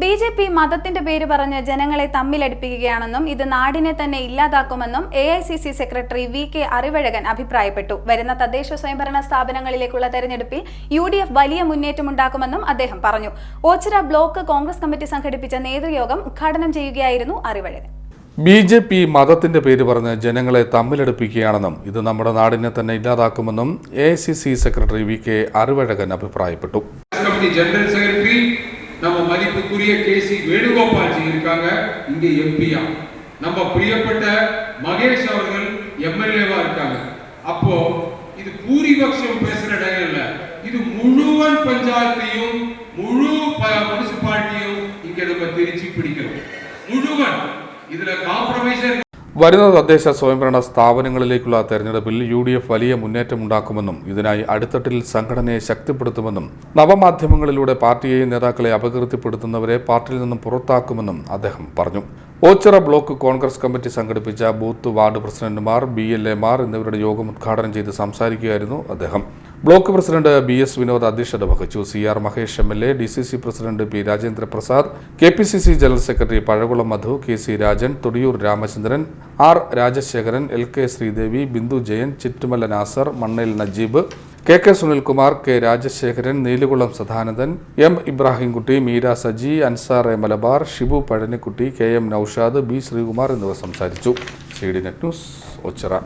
B J P മതത്തിന്റെ പേര് പറഞ്ഞ് ജനങ്ങളെ തമ്മിലടിപ്പിക്കുകയാണെന്നും ഇത് നാടിനെ തന്നെ ഇല്ലാതാക്കുമെന്നും A I C C secretary V K Arivazhagan അഭിപ്രായപ്പെട്ടു. വരുന്ന തദ്ദേശ സ്വയംഭരണ സ്ഥാപനങ്ങളിലേക്കുള്ള തെരഞ്ഞെടുപ്പിൽ യു ഡി എഫ് വലിയ മുന്നേറ്റമുണ്ടാക്കുമെന്നും അദ്ദേഹം പറഞ്ഞു. ഓച്ചിറ ബ്ലോക്ക് കോൺഗ്രസ് കമ്മിറ്റി സംഘടിപ്പിച്ച നേതൃയോഗം ഉദ്ഘാടനം ചെയ്യുകയായിരുന്നു അറിവഴകൻ. ബി ജെ പി മതത്തിന്റെ പേര് പറഞ്ഞ് ജനങ്ങളെ തമ്മിലടുപ്പിക്കുകയാണെന്നും ഇത് നമ്മുടെ നാടിനെ തന്നെ ഇല്ലാതാക്കുമെന്നും A C C secretary V K Arivazhagan അഭിപ്രായപ്പെട്ടു. ജനറൽ സെക്രട്ടറി நம்ம மதிப்புக்குரிய கே சி வேணுகோபால்ஜி இருக்காங்க இங்க எம்பியா. நம்ம பிரியப்பட்ட மகேஷ் அவர்கள் எம்எல்ஏவா இருக்காங்க. அப்போ இது பூரிபக்ஷம் பேசுற இடம் இல்ல. இது முழுவன் பஞ்சாயத்தையும் முழு முனிசிபாலிட்டியும் இங்க நம்ம திருச்சி பிடிக்கிறோம் முழுவன். இதுல காம்ப்ரமைஸ் വരുന്ന തദ്ദേശ സ്വയംഭരണ സ്ഥാപനങ്ങളിലേക്കുള്ള തെരഞ്ഞെടുപ്പിൽ യു ഡി എഫ് വലിയ മുന്നേറ്റമുണ്ടാക്കുമെന്നും ഇതിനായി അടുത്തട്ടിൽ സംഘടനയെ ശക്തിപ്പെടുത്തുമെന്നും നവമാധ്യമങ്ങളിലൂടെ പാർട്ടിയെയും നേതാക്കളെ അപകീർത്തിപ്പെടുത്തുന്നവരെ പാർട്ടിയിൽ നിന്നും പുറത്താക്കുമെന്നും അദ്ദേഹം പറഞ്ഞു. ഓച്ചിറ ബ്ലോക്ക് കോൺഗ്രസ് കമ്മിറ്റി സംഘടിപ്പിച്ച ബൂത്ത് വാർഡ് പ്രസിഡന്റുമാർ ബി എൽ എമാർ എന്നിവരുടെ യോഗം ഉദ്ഘാടനം ചെയ്ത് സംസാരിക്കുകയായിരുന്നു അദ്ദേഹം. Block president B S Vinod അധ്യക്ഷത വഹിച്ചു. C R Mahesh M L A D C C president P Rajendra Prasad K P C C general secretary Pazhakulam Madhu K C Rajan Thodiyoor Ramachandran R Rajasekharan L K Sreedevi Bindu Jayan Chittumala Nasar Mannel Najeeb K K Sunilkumar K Rajasekharan Neelukulam Sadanandan M Ibrahimkutty Meera Saji Ansar A Malabar Shibu Pazhanikkutty K M Noushad B Sreekumar എന്നിവർ സംസാരിച്ചു. C D net news Ochira.